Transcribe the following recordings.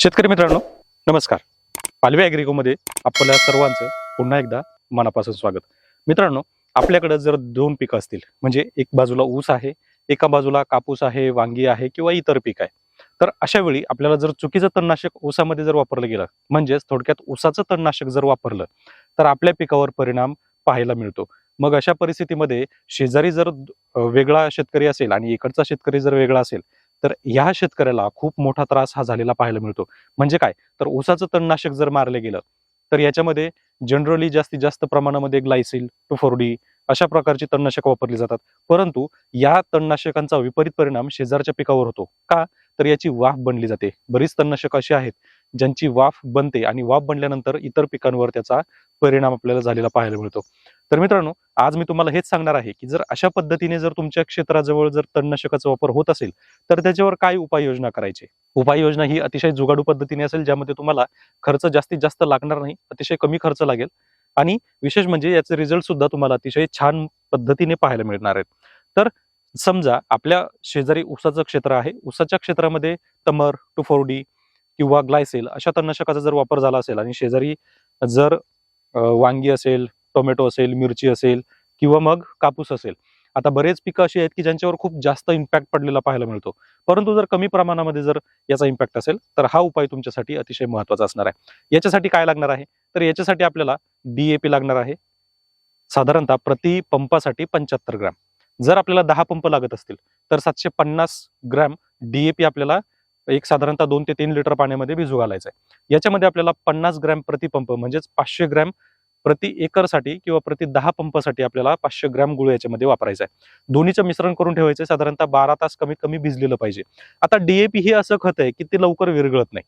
शेतकरी मित्रांनो नमस्कार. पालवी ॲग्रिकोमध्ये आपल्या सर्वांचं पुन्हा एकदा मनापासून स्वागत. मित्रांनो आपल्याकडे जर दोन पिकं असतील म्हणजे एक बाजूला ऊस आहे एका बाजूला कापूस आहे वांगी आहे किंवा इतर पीक आहे तर अशा वेळी आपल्याला जर चुकीचं तणनाशक ऊसामध्ये जर वापरलं गेलं म्हणजेच थोडक्यात ऊसाचं तणनाशक जर वापरलं तर आपल्या पिकावर परिणाम पाहायला मिळतो. मग अशा परिस्थितीमध्ये शेजारी जर वेगळा शेतकरी असेल आणि इकडचा शेतकरी जर वेगळा असेल तर ह्या शेतकऱ्याला खूप मोठा त्रास हा झालेला पाहायला मिळतो. म्हणजे काय? तर ऊसाचं तणनाशक जर मारलं गेलं तर याच्यामध्ये जनरली जास्तीत जास्त प्रमाणामध्ये ग्लायसिल टुफोर्डी अशा प्रकारची तणनाशक वापरली जातात. परंतु या तणनाशकांचा विपरीत परिणाम शेजारच्या पिकावर होतो. का? तर याची वाफ बनली जाते. बरीच तणनाशक अशी आहेत ज्यांची वाफ बनते आणि वाफ बनल्यानंतर इतर पिकांवर त्याचा परिणाम आपल्याला झालेला पाहायला मिळतो. तर मित्रांनो आज मी तुम्हाला हेच सांगणार आहे की जर अशा पद्धतीने जर तुमच्या क्षेत्राजवळ जर तणनाशकाचा वापर होत असेल तर त्याच्यावर काय उपाययोजना करायची? उपाययोजना ही अतिशय जुगाडू पद्धतीने असेल ज्यामध्ये तुम्हाला खर्च जास्तीत जास्त लागणार नाही अतिशय कमी खर्च लागेल. आणि विशेष म्हणजे याचे रिझल्ट सुद्धा तुम्हाला अतिशय छान पद्धतीने पाहायला मिळणार आहेत. तर समजा आपल्या शेजारी ऊसाचं क्षेत्र आहे ऊसाच्या क्षेत्रामध्ये तमर टुफोर्डी किंवा ग्लायसेल अशा तणनाशकाचा जर वापर झाला असेल आणि शेजारी जर वांगी असेल टोमॅटो असेल मिरची असेल किंवा मग कापूस असेल. आता बरेच पिकं अशी आहेत की ज्यांच्यावर खूप जास्त इम्पॅक्ट पडलेला पाहायला मिळतो. परंतु जर कमी प्रमाणामध्ये जर याचा इम्पॅक्ट असेल तर हा उपाय तुमच्यासाठी अतिशय महत्त्वाचा असणार आहे. याच्यासाठी काय लागणार आहे? तर याच्यासाठी आपल्याला डीएपी लागणार आहे. साधारणतः प्रति पंपासाठी पंच्याहत्तर ग्रॅम. जर आपल्याला दहा पंप लागत असतील तर सातशे पन्नास ग्रॅम डीएपी आपल्याला एक साधारणतः दोन ते तीन लिटर पाण्यामध्ये भिजू घालायचं आहे. याच्यामध्ये आपल्याला पन्नास ग्रॅम प्रतिपंप म्हणजेच पाचशे ग्रॅम प्रति एकरसाठी किंवा प्रति दहा पंपासाठी आपल्याला पाचशे ग्रॅम गुळ याच्यामध्ये वापरायचं आहे. दोन्हीचं मिश्रण करून ठेवायचं आहे. साधारणतः बारा तास कमीत कमी भिजलेलं पाहिजे. आता डीएपी हे असं खत आहे की ते लवकर विरघळत नाही.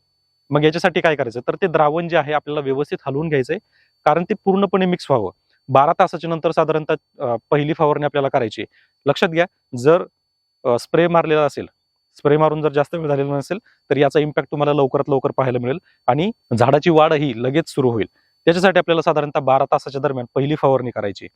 मग याच्यासाठी काय करायचं? तर ते द्रावण जे आहे आपल्याला व्यवस्थित हलवून घ्यायचंय. कारण ते पूर्णपणे मिक्स व्हावं. बारा तासाच्या नंतर साधारणतः पहिली फवारणी आपल्याला करायची आहे. लक्षात घ्या जर स्प्रे मारलेला असेल स्प्रे मारून जर जास्त वेळ झालेला नसेल तर याचा इम्पॅक्ट तुम्हाला लवकरात लवकर पाहायला मिळेल आणि झाडाची वाढ ही लगेच सुरू होईल. त्याच्यासाठी आपल्याला साधारणतः बारा तासाच्या दरम्यान पहिली फवारणी करायची.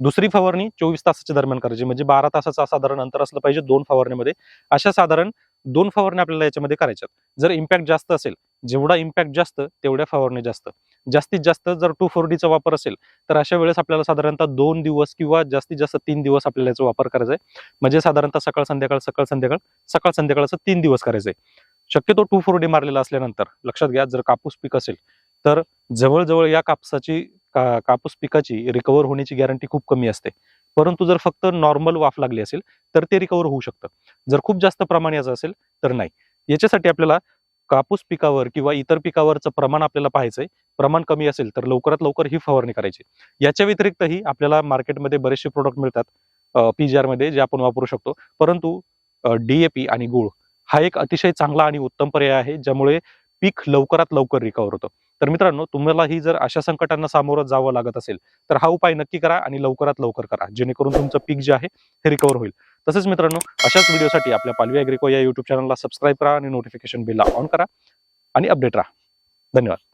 दुसरी फवारणी चोवीस तासाच्या दरम्यान करायची. म्हणजे बारा तासाचा साधारण अंतर असलं पाहिजे दोन फवारणीमध्ये. अशा साधारण दोन फवारणी आपल्याला याच्यामध्ये करायच्यात. जर इम्पॅक्ट जास्त असेल जेवढा इम्पॅक्ट जास्त तेवढ्या फवारणी जास्त. जास्तीत जास्त जर टू फोर डीचा वापर असेल तर अशा वेळेस आपल्याला साधारणतः दोन दिवस किंवा जास्तीत जास्त तीन दिवस आपल्याला याचा वापर करायचा आहे म्हणजे साधारणतः सकाळ संध्याकाळ सकाळ संध्याकाळ सकाळ संध्याकाळ असं तीन दिवस करायचं आहे शक्यतो टू फोर डी मारलेला असल्यानंतर लक्षात घ्या जर कापूस पीक असेल तर जवळजवळ या कापसाची का- कापूस पिकाची रिकवर होण्याची गॅरंटी खूप कमी असते. परंतु जर फक्त नॉर्मल वाफ लागली असेल तर ते रिकवर होऊ शकतं. जर खूप जास्त प्रमाण याचं असेल तर नाही. याच्यासाठी आपल्याला कापूस पिकावर किंवा इतर पिकावरचं प्रमाण आपल्याला पाहायचंय. प्रमाण कमी असेल तर लवकरात लवकर ही फवारणी करायची. याच्या व्यतिरिक्तही आपल्याला मार्केटमध्ये बरेचसे प्रोडक्ट मिळतात पीजीआरमध्ये जे आपण वापरू शकतो. परंतु डीएपी आणि गुळ हा एक अतिशय चांगला आणि उत्तम पर्याय आहे ज्यामुळे पीक लवकरात लवकर रिकवर होतं. तर मित्रांनो तुम्हालाही जर अशा संकटांना सामोरं जावं लागत असेल तर हा उपाय नक्की करा आणि लवकरात लवकर करा जेणेकरून तुमचं पीक जे आहे हे रिकवर होईल. तसेच मित्रांनो अशाच व्हिडिओसाठी आपल्या पालवी अॅग्रिको या युट्यूब चॅनलला सबस्क्राईब करा आणि नोटिफिकेशन बिलला ऑन करा आणि अपडेट राहा. धन्यवाद.